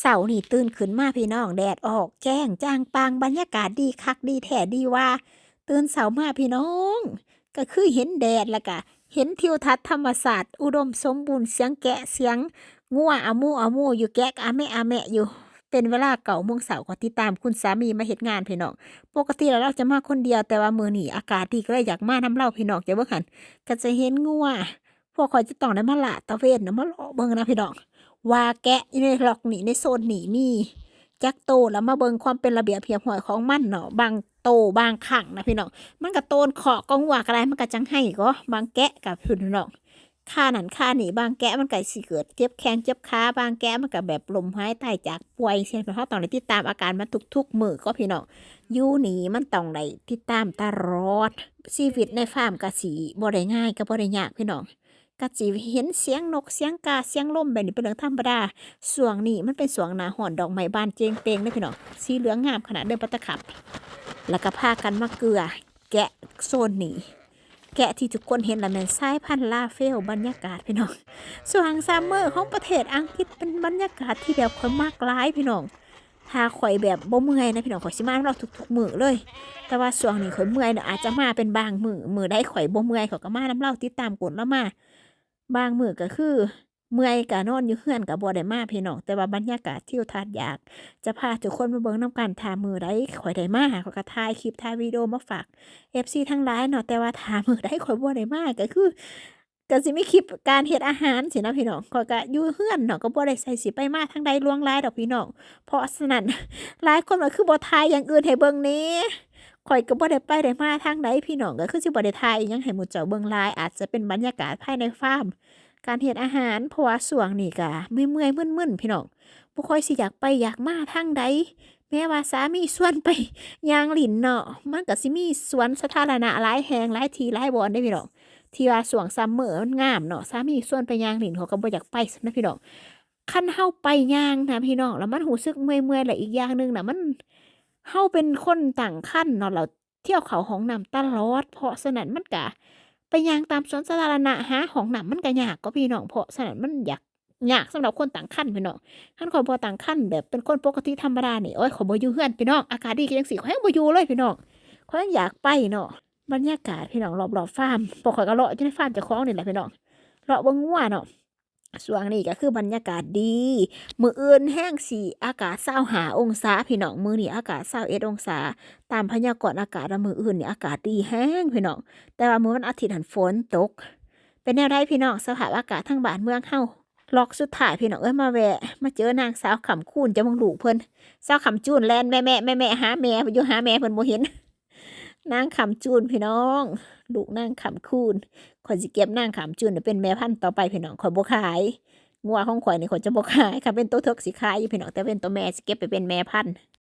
เสาร์นี่ตื่นขึ้นมาพี่น้องแดดออกแจ้งจ้างปางบรรยากาศดีคักดีแท้ดีว่า ตื่นเสามาพี่น้อง ก็คือเห็นแดดแล้วก็เห็นทิวทัศน์ธรรมศาสตร์อุดมสมบูรณ์เสียงแกะเสียงงัวอามูอามูอยู่แกะอาแม่อาแม่อยู่ เป็นเวลาเก่าโมงเสาร์ขอติดตามคุณสามีมาเฮ็ดงานพี่น้องปกติแล้วเราจะมาคนเดียวแต่ว่ามื้อนี้อากาศดีก็เลยอยากมานํเล่าพี่น้องจะเบิ่งหันก็จะเห็นงัวพวกข่อยจะต้องได้มาละตะเวนนะมาเลาะเบิ่งนะพี่น้อง ว่าแกะอยู่ในหลอกหนีในโซนหนีมีจักโตแล้วมาเบิ่งความเป็นระเบียบเพียบหอยของมันเนาะบางโตบางขังนะพี่น้องมันก็โตนขอกองว่าอะไรมันก็จังให้ก็บางแกะกับพี่น้องค่านั่นค่านี่บางแกะมันก็สิเกิดเจ็บแข้งเจ็บขาบางแกะมันก็แบบลมหายใต้จากป่วยเช่นเพราะตองได้ติดตามอาการมันทุกๆมือก็พี่น้องอยู่นี่มันต้องได้ติดตามตลอดชีวิตในฟาร์มก็สิบ่ได้ง่ายก็บ่ได้ยากพี่น้อง ก็จิเห็นเสียงนกเสียงกาเสียงลมแบบนี้เป็นเรื่องธรรมดาสวงนี่มันเป็นสวงหนาห่อนดอกไม้บานเจงเปงเลยพี่น้องสีเหลืองงามขนาดเดินปัตตะขับ แล้วก็พากันมาเกลือ แกะโซนนี่แกะที่ทุกคนเห็นและแม่นสายพันธุ์ลาเฟลบรรยากาศพี่น้องสวงซัมเมอร์ของประเทศอังกฤษเป็นบรรยากาศที่แบบคนมากร้ายพี่น้องถ้าข่อยแบบบ่เมื่อยนะพี่น้องข่อยสิมาเราทุกๆมือเลย แต่ว่าช่วงนี้ข่อยเมื่อยเนาะอาจจะมาเป็นบางมือมือได้ข่อยบ่เมื่อยเขาก็มาน้ำเล่าติดตามกดแล้วมา บางมือก็คือ เมื่อยก็นอนอยู่เฮือนก็บ่ได้มาพี่น้องแต่ว่าบรรยากาศทิวทัศน์อยาก จะพาทุกคนมาเบิ่งน้ำกันถ้ามือใดข่อยได้มาข่อยก็ถ่ายคลิปถ่ายวิดีโอมาฝาก FC ทั้งหลายเนาะแต่ว่าถ้ามือใดข่อยบ่ได้มาก็คือก็สิมีคลิปการเฮ็ดอาหารสินะพี่น้องข่อยก็อยู่เฮือนเนาะก็บ่ได้ใส่สิไปมาทางใดล่วงหลายดอกพี่น้องเพราะฉะนั้นหลายคนว่าคือบ่ถ่ายอย่างอื่นให้เบิ่งแหน่ ข่อยก็บ่ได้ไปได้มาทางใดพี่น้องก็คือสิบ่ได้ถ่ายยังให้หมู่เจ้าเบิ่งลายอาจจะเป็นบรรยากาศภายในฟาร์มการเฮ็ดอาหารเพราะว่าช่วงนี้ก็เมื่อยๆมึนๆพี่น้องบ่ค่อยสิอยากไปอยากมาทางใดแม้ว่าสามีชวนไปยางหลินเนาะมันก็สิมีสวนสาธารณะหลายแห่งหลายทีหลายบอนเด้พี่น้องที่ว่าช่วงซัมเมอร์มันงามเนาะสามีชวนไปยางหลินเขาก็บ่อยากไปนะพี่น้องคันเฮาไปย่างนะพี่น้องแล้วมันรู้สึกเมื่อยๆและอีกอย่างหนึ่งนะมัน เฮาเป็นคนตั้งครรภ์เนาะแล้วเที่ยวเขาห้องน้ำตลอด เพราะฉะนั้นมันก็ไปย่างตามสวนสาธารณะหาห้องน้ำมันก็ยากกว่าพี่น้องเพราะฉะนั้นมันอยากยากสำหรับคนตั้งครรภ์พี่น้องคันข้อยบ่างครรภ์แบบเป็นคนปกติธรรมดาเนี่ยโอ๊ยขอบ่อยู่เฮือนพี่น้องอากาศดีก็จังซี้ข้อยังบ่อยู่เลยพี่น้องข้อยังอยากไปเนาะบรรยากาศพี่น้องรอบๆฟาร์มเพราะข้อยก็เลาะอยู่ในฟาร์มเจ้าของนี่แหละพี่น้องเลาะบ่งงัวเนาะ ช่วงนี้ก็คือบรรยากาศดี มืออื่นแห้งสิอากาศ25องศาพี่น้องมือนี้อากาศ21องศา ตามพยากรณ์อากาศมืออื่นนี่อากาศดีแรงพี่น้องแต่ว่ามือวันอาทิตย์หันฝนตก เป็นแนวใดพี่น้องสภาพอากาศทางบ้านเมืองเฮาล็อกสุดท้ายพี่น้องเอ้ยมาแวะ มาเจอนางสาวขำคูณจะเบิ่งลูกเพิ่นสาวขำจูนแลนแม่ๆแม่ๆหาแม่อยู่หาแม่เพิ่นบ่เห็น นางขำจูนพี่น้อง ลูกนางขำคูนข่อยสิเก็บนางขำจูนไว้เป็นแม่พันธุ์ต่อไปพี่น้องข่อยบ่ขายงัวของข่อยนี่ข่อยจะบ่ขายค่ะเป็นตัวเทิกสิขายอยู่พี่น้องแต่เป็นตัวแม่สิเก็บไปเป็นแม่พันธุ์